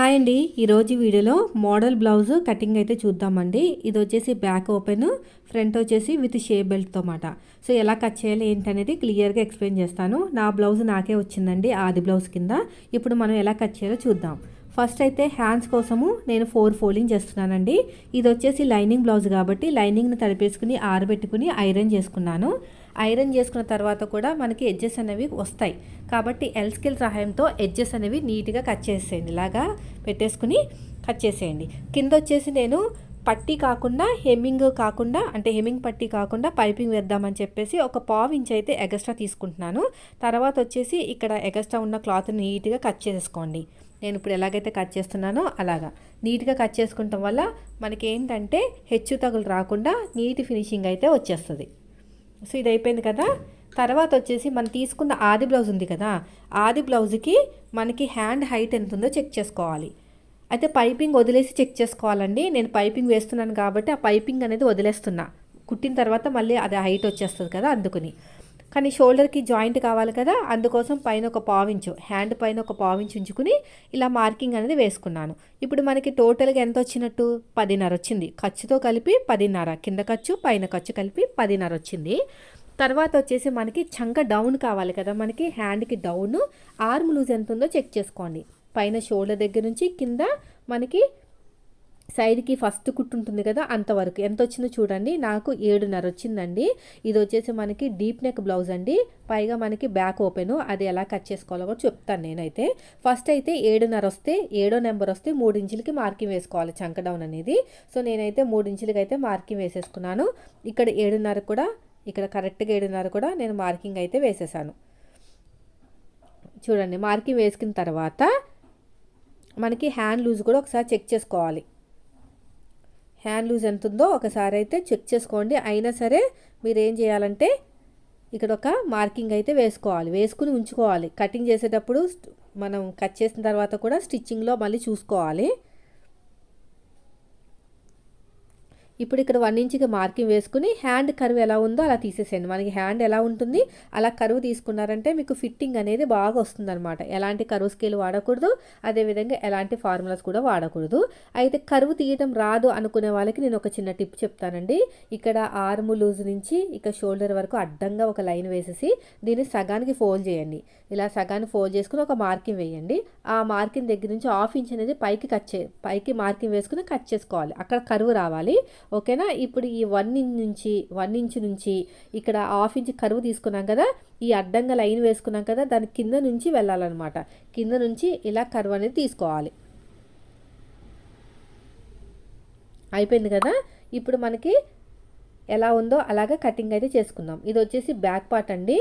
Hi అండి. ఈరోజు వీడియోలో మోడల్ బ్లౌజ్ కటింగ్ అయితే చూద్దామండి. ఇది వచ్చేసి బ్యాక్ ఓపెన్ ఫ్రంట్ వచ్చేసి విత్ షేప్ బెల్ట్తో మాట. సో ఎలా కట్ చేయాలి ఏంటనేది క్లియర్గా ఎక్స్ప్లెయిన్ చేస్తాను. నా బ్లౌజ్ నాకే వచ్చిందండి ఆది బ్లౌజ్ కింద. ఇప్పుడు మనం ఎలా కట్ చేయాలో చూద్దాం. ఫస్ట్ అయితే హ్యాండ్స్ కోసము నేను ఫోర్ ఫోల్డింగ్ చేస్తున్నానండి. ఇది వచ్చేసి లైనింగ్ బ్లౌజ్ కాబట్టి లైనింగ్ని తడిపేసుకుని ఆరబెట్టుకుని ఐరన్ చేసుకున్నాను. ఐరన్ చేసుకున్న తర్వాత కూడా మనకి ఎడ్జెస్ అనేవి వస్తాయి. కాబట్టి ఎల్ స్కిల్ సహాయంతో ఎడ్జెస్ అనేవి నీట్గా కట్ చేసేయండి. ఇలాగా పెట్టేసుకుని కట్ చేసేయండి. కింద వచ్చేసి నేను పట్టీ కాకుండా హెమ్మింగ్ కాకుండా అంటే హెమ్మింగ్ పట్టీ కాకుండా పైపింగ్ వేద్దామని చెప్పేసి ఒక పావు ఇంచ్ అయితే ఎగస్ట్రా తీసుకుంటున్నాను. తర్వాత వచ్చేసి ఇక్కడ ఎగస్ట్రా ఉన్న క్లాత్ నీట్గా కట్ చేసుకోండి. నేను ఇప్పుడు ఎలాగైతే కట్ చేస్తున్నానో అలాగా. నీట్గా కట్ చేసుకుంటాం వల్ల మనకి ఏంటంటే హెచ్చు తగులు రాకుండా నీట్ ఫినిషింగ్ అయితే వచ్చేస్తుంది. సో ఇది అయిపోయింది కదా? తర్వాత వచ్చేసి మనం తీసుకున్న ఆది బ్లౌజ్ ఉంది కదా ఆది బ్లౌజ్కి మనకి హ్యాండ్ హైట్ ఎంత ఉందో చెక్ చేసుకోవాలి. అయితే పైపింగ్ వదిలేసి చెక్ చేసుకోవాలండి. నేను పైపింగ్ వేస్తున్నాను కాబట్టి ఆ పైపింగ్ అనేది వదిలేస్తున్నా. కుట్టిన తర్వాత మళ్ళీ అది హైట్ వచ్చేస్తుంది కదా అందుకుని. కానీ షోల్డర్కి జాయింట్ కావాలి కదా అందుకోసం పైన ఒక పావించు హ్యాండ్ పైన ఒక పావించు ఉంచుకుని ఇలా మార్కింగ్ అనేది వేసుకున్నాను. ఇప్పుడు మనకి టోటల్గా ఎంత వచ్చినట్టు? పదిన్నర వచ్చింది. ఖర్చుతో కలిపి పదిన్నర కింద ఖర్చు పైన ఖర్చు కలిపి పదిన్నర వచ్చింది. తర్వాత వచ్చేసి మనకి చంక డౌన్ కావాలి కదా. మనకి హ్యాండ్కి డౌన్ ఆర్మ్ లూజ్ ఎంత ఉందో చెక్ చేసుకోండి. పైన షోల్డర్ దగ్గర నుంచి కింద మనకి సైడ్కి ఫస్ట్ కుట్టు ఉంటుంది కదా అంతవరకు ఎంత వచ్చిందో చూడండి. నాకు ఏడున్నర వచ్చిందండి. ఇది వచ్చేసి మనకి డీప్ నెక్ బ్లౌజ్ అండి. పైగా మనకి బ్యాక్ ఓపెన్ అది ఎలా కట్ చేసుకోవాలో కూడా చెప్తాను నేనైతే. ఫస్ట్ అయితే ఏడున్నర వస్తే ఏడో నెంబర్ వస్తే మూడు ఇంచులకి మార్కింగ్ వేసుకోవాలి చంక డౌన్ అనేది. సో నేనైతే మూడు ఇంచులకి అయితే మార్కింగ్ వేసేసుకున్నాను. ఇక్కడ ఏడున్నర కూడా ఇక్కడ కరెక్ట్గా ఏడున్నర కూడా నేను మార్కింగ్ అయితే వేసేసాను. చూడండి మార్కింగ్ వేసుకున్న తర్వాత మనకి హ్యాండ్ లూజ్ కూడా ఒకసారి చెక్ చేసుకోవాలి. హ్యాండ్ లూజ్ ఎంత ఉందో ఒకసారి అయితే చెక్ చేసుకోండి. అయినా సరే మీరు ఏం చేయాలంటే ఇక్కడ ఒక మార్కింగ్ అయితే వేసుకోవాలి. వేసుకుని ఉంచుకోవాలి. కటింగ్ చేసేటప్పుడు మనం కట్ చేసిన తర్వాత కూడా స్టిచ్చింగ్లో మళ్ళీ చూసుకోవాలి. ఇప్పుడు ఇక్కడ వన్ ఇంచ్కి మార్కింగ్ వేసుకుని హ్యాండ్ కరువు ఎలా ఉందో అలా తీసేసేయండి. మనకి హ్యాండ్ ఎలా ఉంటుంది అలా కరువు తీసుకున్నారంటే మీకు ఫిట్టింగ్ అనేది బాగా వస్తుందన్నమాట. ఎలాంటి కరువు స్కేల్ వాడకూడదు అదేవిధంగా ఎలాంటి ఫార్ములాస్ కూడా వాడకూడదు. అయితే కరువు తీయడం రాదు అనుకునే వాళ్ళకి నేను ఒక చిన్న టిప్ చెప్తానండి. ఇక్కడ ఆర్మ్ లూజ్ నుంచి ఇక షోల్డర్ వరకు అడ్డంగా ఒక లైన్ వేసేసి దీన్ని సగానికి ఫోల్డ్ చేయండి. ఇలా సగానికి ఫోల్డ్ చేసుకుని ఒక మార్కింగ్ వేయండి. ఆ మార్కింగ్ దగ్గర నుంచి హాఫ్ ఇంచ్ అనేది పైకి కట్ చే పైకి మార్కింగ్ వేసుకుని కట్ చేసుకోవాలి. అక్కడ కరువు రావాలి. ఓకేనా? ఇప్పుడు ఈ వన్ ఇంచ్ నుంచి వన్ ఇంచ్ నుంచి ఇక్కడ హాఫ్ ఇంచ్ కరువు తీసుకున్నాం కదా ఈ అడ్డంగా లైన్ వేసుకున్నాం కదా దాని కింద నుంచి వెళ్ళాలన్నమాట. కింద నుంచి ఇలా కరువు అనేది తీసుకోవాలి. అయిపోయింది కదా? ఇప్పుడు మనకి ఎలా ఉందో అలాగా కటింగ్ అయితే చేసుకుందాం. ఇది వచ్చేసి బ్యాక్ పార్ట్ అండి.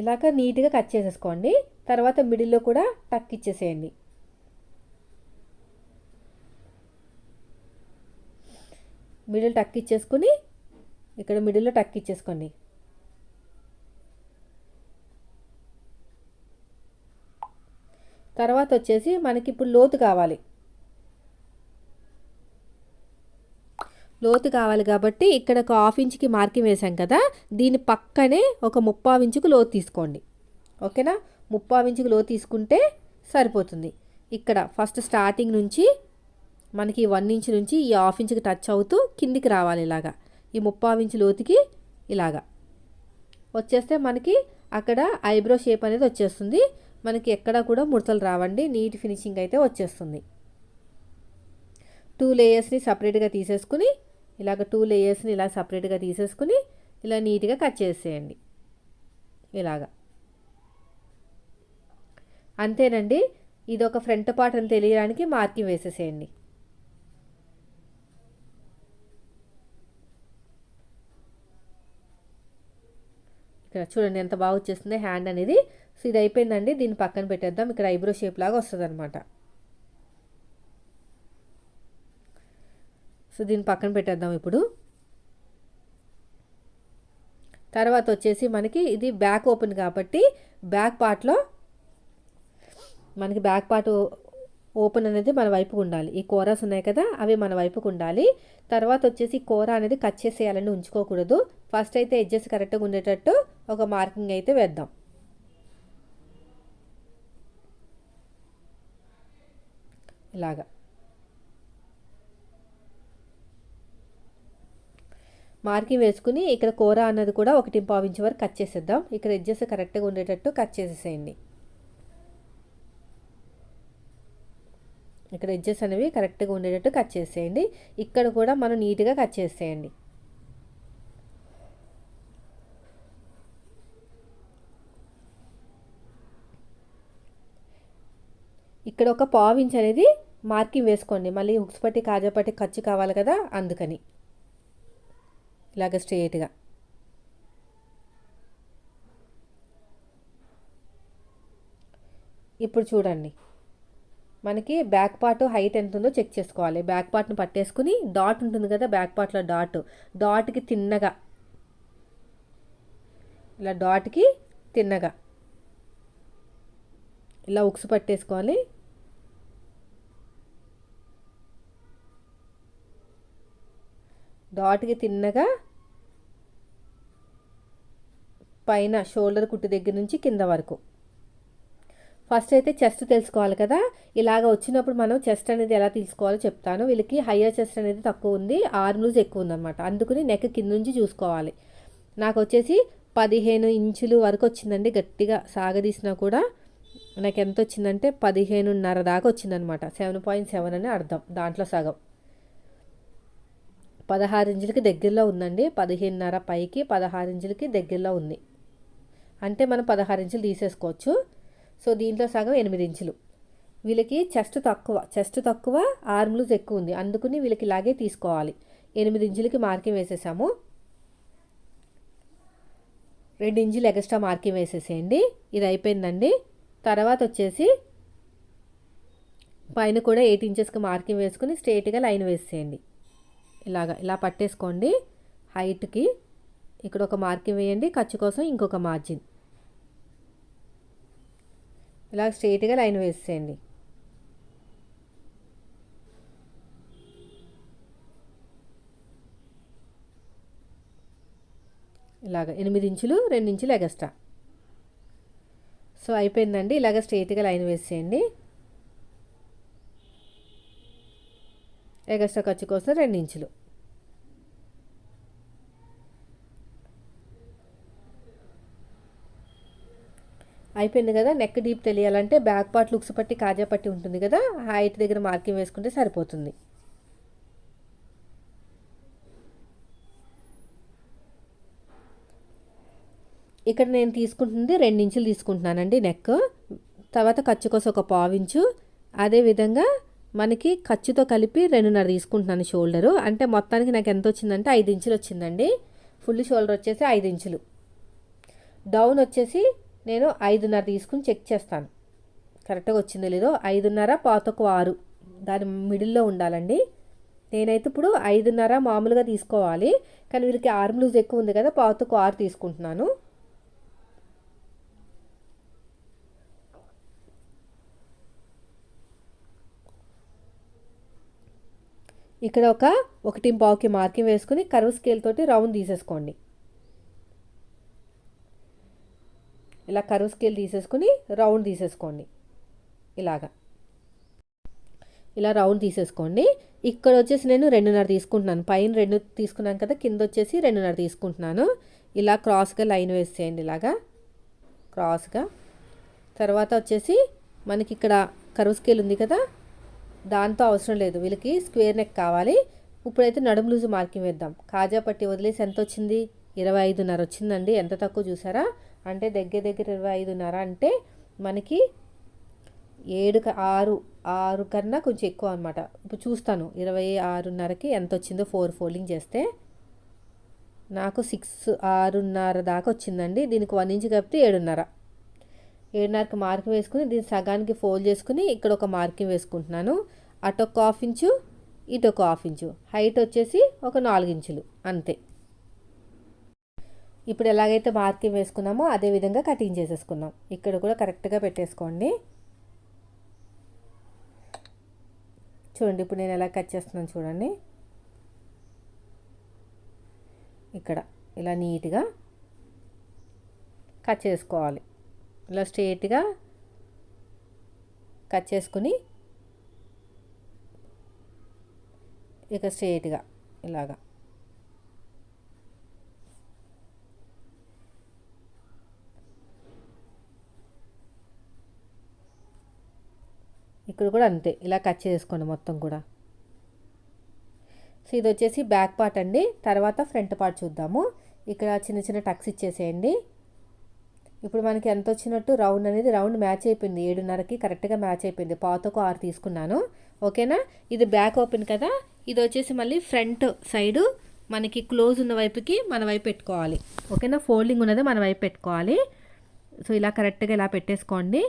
ఇలాగ నీట్గా కట్ చేసేసుకోండి. తర్వాత మిడిల్లో కూడా టక్ ఇచ్చేసేయండి. మిడిల్ టక్ ఇచ్చేసుకుని ఇక్కడ మిడిల్లో టక్ ఇచ్చేసుకోండి. తర్వాత వచ్చేసి మనకి ఇప్పుడు లోతు కావాలి. లోతు కావాలి కాబట్టి ఇక్కడ ఒక హాఫ్ ఇంచ్కి మార్కింగ్ వేసాం కదా దీని పక్కనే ఒక ముప్పావు ఇంచుకు లోతు తీసుకోండి. ఓకేనా? ముప్పావు ఇంచుకు లోతు తీసుకుంటే సరిపోతుంది. ఇక్కడ ఫస్ట్ స్టార్టింగ్ నుంచి మనకి వన్ ఇంచ్ నుంచి ఈ హాఫ్ ఇంచ్కి టచ్ అవుతూ కిందికి రావాలి ఇలాగా. ఈ ముప్పావు ఇంచు లోతుకి ఇలాగా. వచ్చేస్తే మనకి అక్కడ ఐబ్రో షేప్ అనేది వచ్చేస్తుంది. మనకి ఎక్కడ కూడా ముడతలు రావండి. నీట్ ఫినిషింగ్ అయితే వచ్చేస్తుంది. టూ లేయర్స్ని సపరేట్గా తీసేసుకుని ఇలాగ టూ లేయర్స్ని ఇలా సపరేట్గా తీసేసుకుని ఇలా నీట్గా కట్ చేసేయండి. ఇలాగా. అంతేనండి ఇది ఒక ఫ్రంట్ పార్ట్ అని తెలియడానికి మార్కింగ్ వేసేసేయండి. ఇక్కడ చూడండి ఎంత బాగా వచ్చేస్తుంది హ్యాండ్ అనేది. సో ఇది అయిపోయిందండి దీన్ని పక్కన పెట్టేద్దాం. ఇక్కడ ఐబ్రో షేప్ లాగా వస్తుంది అనమాట సో దీన్ని పక్కన పెట్టేద్దాం ఇప్పుడు. తర్వాత వచ్చేసి మనకి ఇది బ్యాక్ ఓపెన్ కాబట్టి బ్యాక్ పార్ట్లో మనకి బ్యాక్ పార్ట్ ఓపెన్ అనేది మన వైపుకు ఉండాలి. ఈ కూరస్ ఉన్నాయి కదా అవి మన వైపుకు ఉండాలి. తర్వాత వచ్చేసి కూర అనేది కట్ చేసేయాలని ఉంచుకోకూడదు. ఫస్ట్ అయితే ఎడ్జెస్ కరెక్ట్గా ఉండేటట్టు ఒక మార్కింగ్ అయితే వేద్దాం. ఇలాగా. మార్కింగ్ వేసుకుని ఇక్కడ కూర అన్నది కూడా ఒకటి పావించి వరకు కట్ చేసేద్దాం. ఇక్కడ ఎడ్జెస్ కరెక్ట్గా ఉండేటట్టు కట్ చేసేసేయండి. ఇక్కడ ఎడ్జెస్ అనేవి కరెక్ట్గా ఉండేటట్టు కట్ చేసేయండి. ఇక్కడ కూడా మనం నీట్గా కట్ చేసేయండి. ఇక్కడ ఒక పావు ఇంచ్ అనేది మార్కింగ్ వేసుకోండి. మళ్ళీ హుక్స్ పట్టి కాజా పట్టి ఖర్చు కావాలి కదా అందుకని. ఇలాగ స్ట్రేట్గా. ఇప్పుడు చూడండి. మనకి బ్యాక్ పార్ట్ హైట్ ఎంత ఉందో చెక్ చేసుకోవాలి. బ్యాక్ పార్ట్ను పట్టేసుకుని డాట్ ఉంటుంది కదా బ్యాక్ పార్ట్లో డాట్. డాట్కి తిన్నగా. ఇలా డాట్కి తిన్నగా. ఇలా ఉక్స్ పట్టేసుకోవాలి. డాట్కి తిన్నగా. పైన షోల్డర్ కుట్టు దగ్గర నుంచి కింద వరకు. ఫస్ట్ అయితే చెస్ట్ తెలుసుకోవాలి కదా. ఇలాగ వచ్చినప్పుడు మనం చెస్ట్ అనేది ఎలా తీసుకోవాలో చెప్తాను. వీళ్ళకి హయ్యర్ చెస్ట్ అనేది తక్కువ ఉంది ఆర్మ్ లూజ్ ఎక్కువ ఉందన్నమాట. అందుకని నెక్ కింద నుంచి చూసుకోవాలి. నాకు వచ్చేసి పదిహేను ఇంచులు వరకు వచ్చిందండి గట్టిగా సాగదీసినా కూడా నాకు ఎంత వచ్చిందంటే పదిహేనున్నర దాకా వచ్చిందనమాట సెవెన్ పాయింట్ సెవెన్ అని అర్థం దాంట్లో సగం. పదహారు ఇంచులకి దగ్గరలో ఉందండి పదిహేనున్నర పైకి పదహారు ఇంచులకి దగ్గరలో ఉంది. అంటే మనం పదహారు ఇంచులు తీసేసుకోవచ్చు. సో దీంట్లో సగం ఎనిమిది ఇంచులు. వీళ్ళకి చెస్ట్ తక్కువ చెస్ట్ తక్కువ ఆర్మ్లూజ్ ఎక్కువ ఉంది. అందుకుని వీళ్ళకి ఇలాగే తీసుకోవాలి. ఎనిమిది ఇంచులకి మార్కింగ్ వేసేసాము. రెండు ఇంచులు ఎక్స్ట్రా మార్కింగ్ వేసేసేయండి. ఇది అయిపోయిందండి. తర్వాత వచ్చేసి పైన కూడా ఎయిట్ ఇంచెస్కి మార్కింగ్ వేసుకుని స్ట్రేట్గా లైన్ వేసేయండి ఇలాగా ఇలా పట్టేసుకోండి. హైట్కి ఇక్కడ ఒక మార్కింగ్ వేయండి. ఖర్చు కోసం ఇంకొక మార్జిన్. ఇలా స్ట్రైట్గా లైన్ వేసేయండి. ఇలాగ ఎనిమిది ఇంచులు రెండు ఇంచులు ఎగస్ట్రా సో అయిపోయిందండి. ఇలాగ స్ట్రైట్గా లైన్ వేసేయండి. ఎగస్ట్రా ఖర్చు కోసం రెండు ఇంచులు. అయిపోయింది కదా నెక్ డీప్ తెలియాలంటే బ్యాక్ పార్ట్ లుక్స్ పట్టి కాజా పట్టి ఉంటుంది కదా హైట్ దగ్గర మార్కింగ్ వేసుకుంటే సరిపోతుంది. ఇక్కడ నేను తీసుకుంటుంది రెండు ఇంచులు తీసుకుంటున్నానండి నెక్ తర్వాత ఖర్చు కోసం ఒక పావించు అదేవిధంగా మనకి ఖర్చుతో కలిపి రెండున్నర తీసుకుంటున్నాను షోల్డరు. అంటే మొత్తానికి నాకు ఎంత వచ్చిందంటే ఐదు ఇంచులు వచ్చిందండి. ఫుల్ షోల్డర్ వచ్చేసి ఐదు ఇంచులు. డౌన్ వచ్చేసి నేను ఐదున్నర తీసుకుని చెక్ చేస్తాను. కరెక్ట్గా వచ్చిందో లేదో ఐదున్నర పాతకు ఆరు. దాని మిడిల్లో ఉండాలండి. నేనైతే ఇప్పుడు ఐదున్నర మామూలుగా తీసుకోవాలి. కానీ వీళ్ళకి ఆర్మ్ లూజ్ ఎక్కువ ఉంది కదా పాతకు ఆరు తీసుకుంటున్నాను. ఇక్కడ ఒక ఒకటి పావుకి మార్కింగ్ వేసుకుని కర్వ్ స్కేల్ తోటి రౌండ్ తీసేసుకోండి. ఇలా కరువు స్కేల్ తీసేసుకుని రౌండ్ తీసేసుకోండి. ఇలాగా. ఇలా రౌండ్ తీసేసుకోండి. ఇక్కడ వచ్చేసి నేను రెండున్నర తీసుకుంటున్నాను. పైన రెండు తీసుకున్నాను కదా కింద వచ్చేసి రెండున్నర తీసుకుంటున్నాను. ఇలా క్రాస్గా లైన్ వేసేయండి ఇలాగా. క్రాస్గా. తర్వాత వచ్చేసి మనకి ఇక్కడ కరువు స్కేల్ ఉంది కదా దాంతో అవసరం లేదు. వీళ్ళకి స్క్వేర్ నెక్ కావాలి. ఇప్పుడైతే నడుము లూజు మార్కింగ్ వేద్దాం. కాజా పట్టి వదిలేసి ఎంత వచ్చింది? ఇరవై ఐదున్నర వచ్చిందండి. ఎంత తక్కువ చూసారా? అంటే దగ్గర దగ్గర ఇరవై ఐదున్నర అంటే మనకి ఏడు ఆరు ఆరు కన్నా కొంచెం ఎక్కువ అనమాట ఇప్పుడు చూస్తాను ఇరవై ఆరున్నరకి ఎంత వచ్చిందో ఫోర్ ఫోల్డింగ్ చేస్తే నాకు సిక్స్ ఆరున్నర దాకా వచ్చిందండి. దీనికి వన్ ఇంచ్ కాబట్టి ఏడున్నర. ఏడున్నరకి మార్కింగ్ వేసుకుని దీన్ని సగానికి ఫోల్డ్ చేసుకుని ఇక్కడ ఒక మార్కింగ్ వేసుకుంటున్నాను. అటు ఒక హాఫ్ ఇంచు ఇటు ఒక హాఫ్ ఇంచు. హైట్ వచ్చేసి ఒక నాలుగు ఇంచులు అంతే. ఇప్పుడు ఎలాగైతే మార్కింగ్ వేసుకున్నామో అదే విధంగా కటింగ్ చేసేసుకున్నాం ఇక్కడ కూడా కరెక్ట్గా పెట్టేసుకోండి. చూడండి ఇప్పుడు నేను ఎలా కట్ చేస్తున్నాను చూడండి. ఇక్కడ ఇలా నీట్గా కట్ చేసుకోవాలి. ఇలా స్ట్రేట్గా కట్ చేసుకుని ఇక స్ట్రేట్గా ఇలాగా. ఇక్కడ కూడా అంతే. ఇలా కట్ చేసుకోండి మొత్తం కూడా. సో ఇది వచ్చేసి బ్యాక్ పార్ట్ అండి. తర్వాత ఫ్రంట్ పార్ట్ చూద్దాము. ఇక్కడ చిన్న చిన్న టక్స్ ఇచ్చేసేయండి. ఇప్పుడు మనకి ఎంత వచ్చినట్టు రౌండ్ అనేది రౌండ్ మ్యాచ్ అయిపోయింది. ఏడున్నరకి కరెక్ట్గా మ్యాచ్ అయిపోయింది. పాతకు ఆరు తీసుకున్నాను. ఓకేనా? ఇది బ్యాక్ ఓపెన్ కదా. ఇది వచ్చేసి మళ్ళీ ఫ్రంట్ సైడు మనకి క్లోజ్ ఉన్న వైపుకి మన వైపు పెట్టుకోవాలి. ఓకేనా? ఫోల్డింగ్ ఉన్నది మన వైపు పెట్టుకోవాలి. సో ఇలా కరెక్ట్గా ఇలా పెట్టేసుకోండి.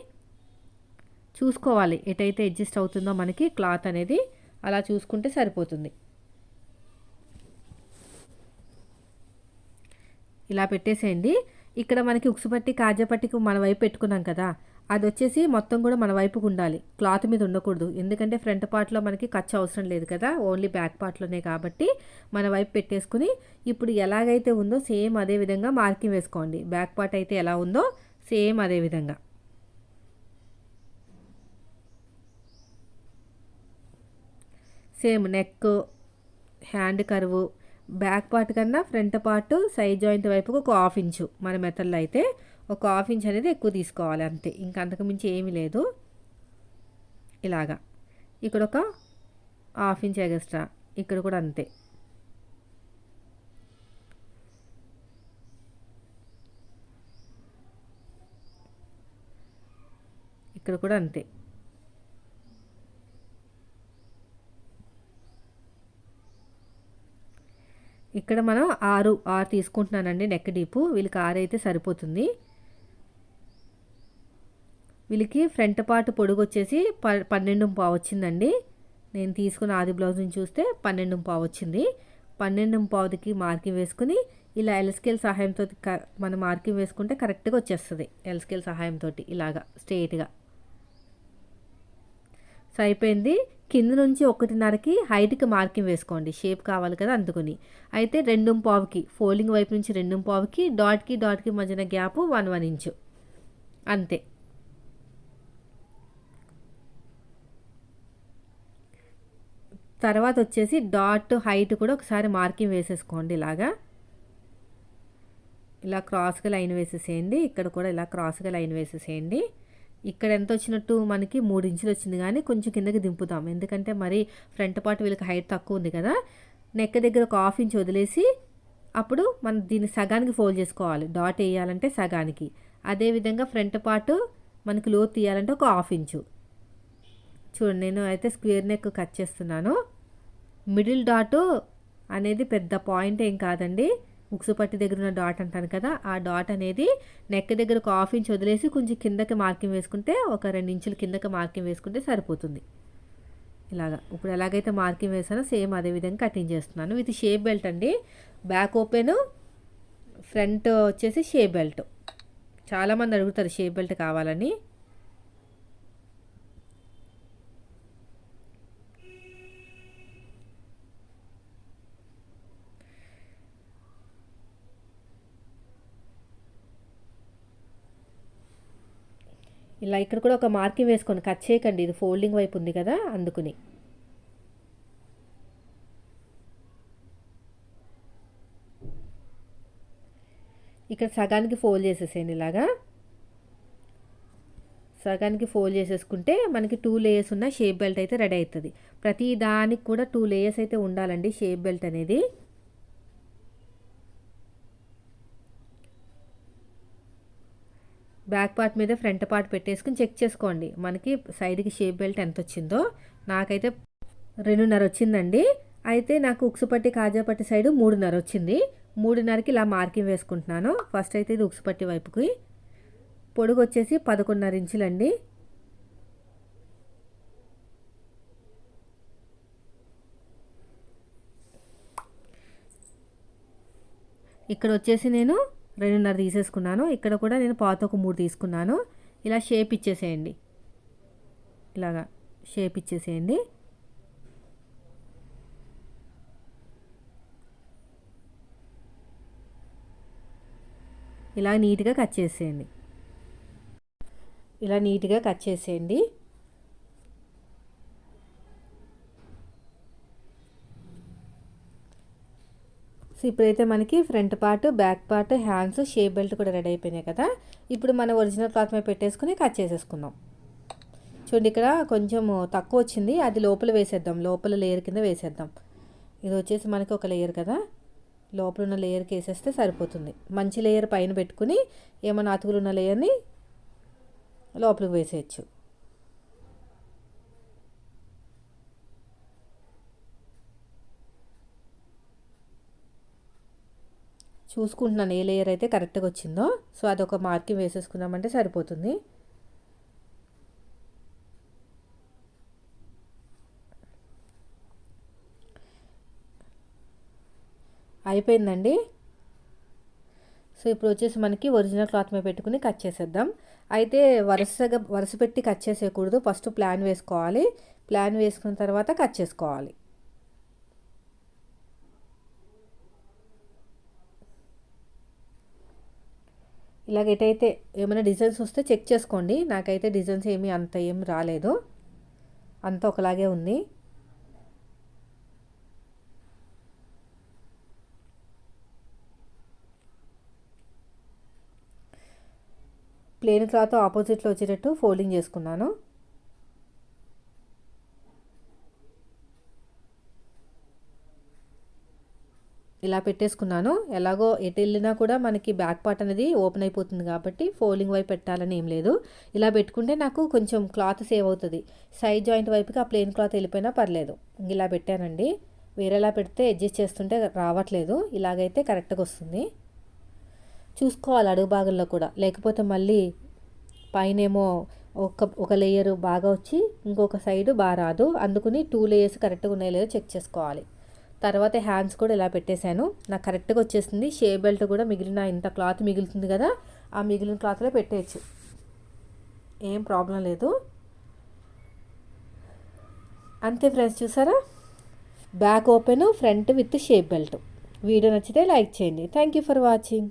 చూసుకోవాలి. ఎటైతే అడ్జస్ట్ అవుతుందో మనకి క్లాత్ అనేది అలా చూసుకుంటే సరిపోతుంది. ఇలా పెట్టేసేయండి. ఇక్కడ మనకి ఉక్సుపట్టి కాజాపట్టికి మన వైపు పెట్టుకున్నాం కదా అది వచ్చేసి మొత్తం కూడా మన వైపుకు ఉండాలి. క్లాత్ మీద ఉండకూడదు. ఎందుకంటే ఫ్రంట్ పార్ట్లో మనకి ఖర్చు అవసరం లేదు కదా ఓన్లీ బ్యాక్ పార్ట్లోనే కాబట్టి మన వైపు పెట్టేసుకుని ఇప్పుడు ఎలాగైతే ఉందో సేమ్ అదే విధంగా మార్కింగ్ వేసుకోండి. బ్యాక్ పార్ట్ అయితే ఎలా ఉందో సేమ్ అదే విధంగా. Same neck hand curve back part కన్నా ఫ్రంట్ పార్ట్ సైడ్ జాయింట్ వైపుకు ఒక హాఫ్ ఇంచు. మన మెథడ్లో అయితే ఒక హాఫ్ ఇంచ్ అనేది ఎక్కువ తీసుకోవాలి అంతే. ఇంకా అంతకుమించి ఏమీ లేదు. ఇలాగా. ఇక్కడ ఒక హాఫ్ ఇంచ్ ఎగస్ట్రా ఇక్కడ కూడా అంతే. ఇక్కడ కూడా అంతే. ఇక్కడ మనం ఆరు ఆరు తీసుకుంటున్నానండి నెక్ డీపు. వీళ్ళకి ఆరు అయితే సరిపోతుంది. వీళ్ళకి ఫ్రంట్ పార్ట్ పొడుగు వచ్చేసి ప పన్నెండు పావు వచ్చిందండి. నేను తీసుకున్న ఆది బ్లౌజ్ నుంచి చూస్తే పన్నెండు పావు వచ్చింది. పన్నెండు పావుకి మార్కింగ్ వేసుకుని ఇలా ఎల్స్కేల్ సహాయంతో మనం మార్కింగ్ వేసుకుంటే కరెక్ట్గా వచ్చేస్తుంది ఎల్స్కేల్ సహాయంతో ఇలాగా స్ట్రేట్గా సో అయిపోయింది కింద నుంచి ఒకటిన్నరకి హైట్కి మార్కింగ్ వేసుకోండి. షేప్ కావాలి కదా అందుకుని. అయితే రెండు పావుకి ఫోల్డింగ్ వైపు నుంచి రెండు పావుకి డాట్కి డాట్కి మధ్యన గ్యాప్ వన్ వన్ ఇంచు. అంతే. తర్వాత వచ్చేసి డాట్ హైట్ కూడా ఒకసారి మార్కింగ్ వేసేసుకోండి ఇలాగా. ఇలా క్రాస్గా లైన్ వేసేసేయండి. ఇక్కడ కూడా ఇలా క్రాస్గా లైన్ వేసేసేయండి. ఇక్కడ ఎంత వచ్చినట్టు మనకి మూడు ఇంచులు వచ్చింది కానీ కొంచెం కిందకి దింపుతాం. ఎందుకంటే మరి ఫ్రంట్ పార్ట్ వీళ్ళకి హైట్ తక్కువ ఉంది కదా. నెక్ దగ్గర ఒక హాఫ్ ఇంచ్ వదిలేసి అప్పుడు మనం దీన్ని సగానికి ఫోల్డ్ చేసుకోవాలి. డాట్ వేయాలంటే సగానికి. అదేవిధంగా ఫ్రంట్ పార్ట్ మనకి లోతు తీయాలంటే ఒక హాఫ్ ఇంచు. చూడండి నేను అయితే స్క్వేర్ నెక్ కట్ చేస్తున్నాను. మిడిల్ డాట్ అనేది పెద్ద పాయింట్ ఏం కాదండి. పట్టి దగ్గర ఉన్న డాట్ అంటాను కదా ఆ డాట్ అనేది నెక్ దగ్గర ఒక హాఫ్ ఇంచ్ వదిలేసి కొంచెం కిందకి మార్కింగ్ వేసుకుంటే ఒక రెండు ఇంచులు కిందకి మార్కింగ్ వేసుకుంటే సరిపోతుంది. ఇలాగా. ఇప్పుడు ఎలాగైతే మార్కింగ్ వేసానో సేమ్ అదే విధంగా కటింగ్ చేస్తున్నాను. విత్ షేప్ బెల్ట్ అండి. బ్యాక్ ఓపెన్ ఫ్రంట్ వచ్చేసి షేప్ బెల్ట్ చాలామంది అడుగుతారు షేప్ బెల్ట్ కావాలని. ఇలా ఇక్కడ కూడా ఒక మార్కింగ్ వేసుకొని కట్ చేయకండి. ఇది ఫోల్డింగ్ వైపు ఉంది కదా అందుకుని. ఇక్కడ సగానికి ఫోల్డ్ చేసేసేయండి ఇలాగా. సగానికి ఫోల్డ్ చేసేసుకుంటే మనకి టూ లేయర్స్ ఉన్న షేప్ బెల్ట్ అయితే రెడీ అవుతుంది. ప్రతి దానికి కూడా టూ లేయర్స్ అయితే ఉండాలండి షేప్ బెల్ట్ అనేది. బ్యాక్ పార్ట్ మీద ఫ్రంట్ పార్ట్ పెట్టేసుకుని చెక్ చేసుకోండి. మనకి సైడ్కి షేప్ బెల్ట్ ఎంత వచ్చిందో నాకైతే రెండున్నర వచ్చిందండి అయితే నాకు ఉక్సుపట్టి కాజాపట్టి సైడు మూడున్నర వచ్చింది మూడున్నరకి ఇలా మార్కింగ్ వేసుకుంటున్నాను. ఫస్ట్ అయితే ఇది ఉక్సుపట్టి వైపుకి. పొడుగు వచ్చేసి పదకొండున్నర ఇంచులండి ఇక్కడ వచ్చేసి నేను రెండున్నర తీసేసుకున్నాను. ఇక్కడ కూడా నేను పాత ఒక మూడు తీసుకున్నాను. ఇలా షేప్ ఇచ్చేసేయండి. ఇలాగా షేప్ ఇచ్చేసేయండి. ఇలా నీట్గా కట్ చేసేయండి. ఇలా నీట్గా కట్ చేసేయండి. సో ఇప్పుడైతే మనకి front part back part hands shape belt కూడా రెడీ అయిపోయినాయి కదా. ఇప్పుడు మన ఒరిజినల్ క్లాత్ మీద పెట్టేసుకుని కట్ చేసేసుకుందాం. చూడండి ఇక్కడ కొంచెం తక్కువ వచ్చింది. అది లోపల వేసేద్దాం. లోపల లేయర్ కింద వేసేద్దాం. ఇది వచ్చేసి మనకి ఒక లేయర్ కదా. లోపల ఉన్న లేయర్కి వేసేస్తే సరిపోతుంది. మంచి లేయర్ పైన పెట్టుకుని ఏమైనా అతుకులు ఉన్న లేయర్ని లోపలికి వేసేయచ్చు. చూసుకుంటున్నాను. ఏ లేయర్ అయితే కరెక్ట్గా వచ్చిందో. సో అదొక మార్కింగ్ వేసేసుకున్నామంటే సరిపోతుంది. అయిపోయిందండి. సో ఇప్పుడు వచ్చేసి మనకి ఒరిజినల్ క్లాత్ మీద పెట్టుకుని కట్ చేసేద్దాం. అయితే వరుసగా వరుస పెట్టి కట్ చేసేయకూడదు. ఫస్ట్ ప్లాన్ వేసుకోవాలి. ప్లాన్ వేసుకున్న తర్వాత కట్ చేసుకోవాలి. ఇలాగైతే ఏమైనా డిజైన్స్ వస్తే చెక్ చేసుకోండి. నాకైతే డిజైన్స్ ఏమీ అంత ఏం రాలేదు. అంత ఒకలాగే ఉంది. ప్లెయిన్ క్లాత్ ఆపోజిట్లో వచ్చేటట్టు ఫోల్డింగ్ చేసుకున్నాను. ఇలా పెట్టేసుకున్నాను. ఎలాగో ఎటు వెళ్ళినా కూడా మనకి బ్యాక్ పార్ట్ అనేది ఓపెన్ అయిపోతుంది కాబట్టి ఫోల్డింగ్ వైపు పెట్టాలని ఏం లేదు. ఇలా పెట్టుకుంటే నాకు కొంచెం క్లాత్ సేవ్ అవుతుంది. సైడ్ జాయింట్ వైపుకి ఆ ప్లెయిన్ క్లాత్ వెళ్ళిపోయినా పర్లేదు. ఇలా పెట్టానండి. వేరేలా పెడితే అడ్జస్ట్ చేస్తుంటే రావట్లేదు. ఇలాగైతే కరెక్ట్గా వస్తుంది. చూసుకోవాలి అడుగు భాగంలో కూడా. లేకపోతే మళ్ళీ పైనేమో ఒక ఒక లేయర్ బాగా వచ్చి ఇంకొక సైడ్ బాగా రాదు. అందుకుని టూ లేయర్స్ కరెక్ట్గా ఉన్నాయో లేదో చెక్ చేసుకోవాలి. తర్వాత హ్యాండ్స్ కూడా ఇలా పెట్టేశాను. నాకు కరెక్ట్గా వచ్చేసింది. షే బెల్ట్ కూడా మిగిలిన ఇంత క్లాత్ మిగులుతుంది కదా ఆ మిగిలిన క్లాత్లో పెట్టేయచ్చు. ఏం ప్రాబ్లం లేదు. అంతే ఫ్రెండ్స్ చూసారా? Back open front with shape belt video నచ్చితే లైక్ చేయండి. Thank you for watching